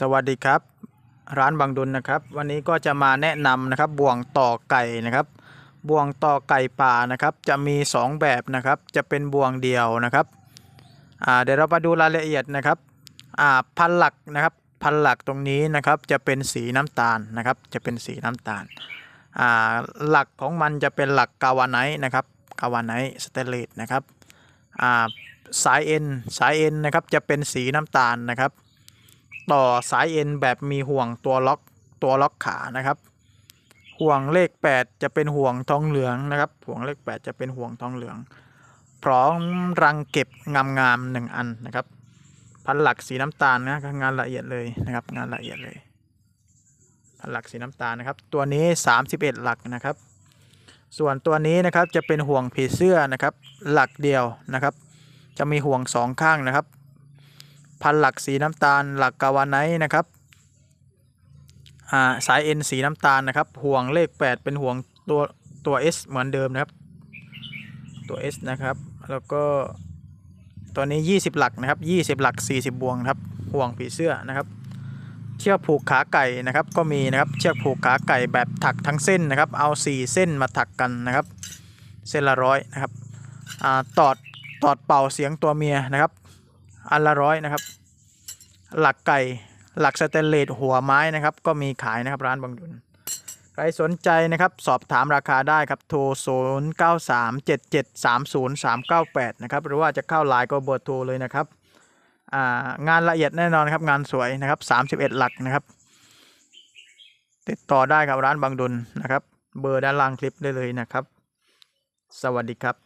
สวัสดีครับ ร้านบางดุลนะครับ วันนี้ก็จะมาแนะนำนะครับบ่วงต่อไก่นะครับบ่วงต่อไก่ป่านะครับ จะมี 2 แบบนะครับ จะเป็นบ่วงเดียวนะครับเดี๋ยวเรามาดูรายละเอียดนะครับพันหลักนะครับพันหลักตรงนี้นะครับจะเป็นสีน้ำตาลนะครับ จะเป็นสีน้ำตาลหลักของมันจะเป็นหลักกาวาไนนะครับกาวาไนสเตเลสนะครับสายเอ็นสายเอ็นนะครับจะเป็นสีน้ำตาลนะครับ ต่อสายเอ็นแบบมีห่วงตัวล็อกตัวล็อกขานะครับ ห่วงเลข 8 จะเป็นห่วงทองเหลืองนะครับ ห่วงเลข 8 จะเป็นห่วงทองเหลือง พร้อมรังเก็บงามๆหนึ่งอันนะครับ พันหลักสีน้ำตาลนะงานละเอียดเลยนะครับ งานละเอียดเลย พันหลักสีน้ำตาลนะครับ ตัวนี้ 31 หลักนะครับ ส่วนตัวนี้นะครับจะเป็นห่วงผีเสื้อนะครับ หลักเดียวนะครับ จะมีห่วงสองข้างนะครับ พันหลักสีน้ำตาลหลักกาวาไนนะครับอ่าสายเอ็นสีน้ำตาลนะครับ ห่วงเลข 8 เป็นห่วงตัวตัว S เหมือนเดิมนะครับ ตัว S นะครับ แล้วก็ตัวนี้ 20 หลักนะครับ 20 หลัก 40 บวงครับ ห่วงผีเสื้อนะครับ เชือกผูกขาไก่นะครับ ก็มีนะครับ เชือกผูกขาไก่แบบถักทั้งเส้นนะครับ เอา 4 เส้นมาถักกันนะครับ เส้นละร้อยนะครับอ่าตอดตอดเป่าเสียงตัวเมียนะครับ อันละร้อยนะครับ หลักไก่หลักสเตนเลสหัวไม้นะครับ ก็มีขายนะครับร้านบางดุลใครสนใจนะครับ สอบถามราคาได้ครับโทร 0 9 3 7 7 3 0 3 9 8 นะครับ หรือว่าจะเข้าไลน์ก็เบอร์โทรเลยนะครับางานละเอียดแน่นอนครับ งานสวยนะครับ 31 หลักนะครับ ติดต่อได้กับร้านบางดุลนะครับ เบอร์ด้านล่างคลิปได้เลยนะครับ สวัสดีครับ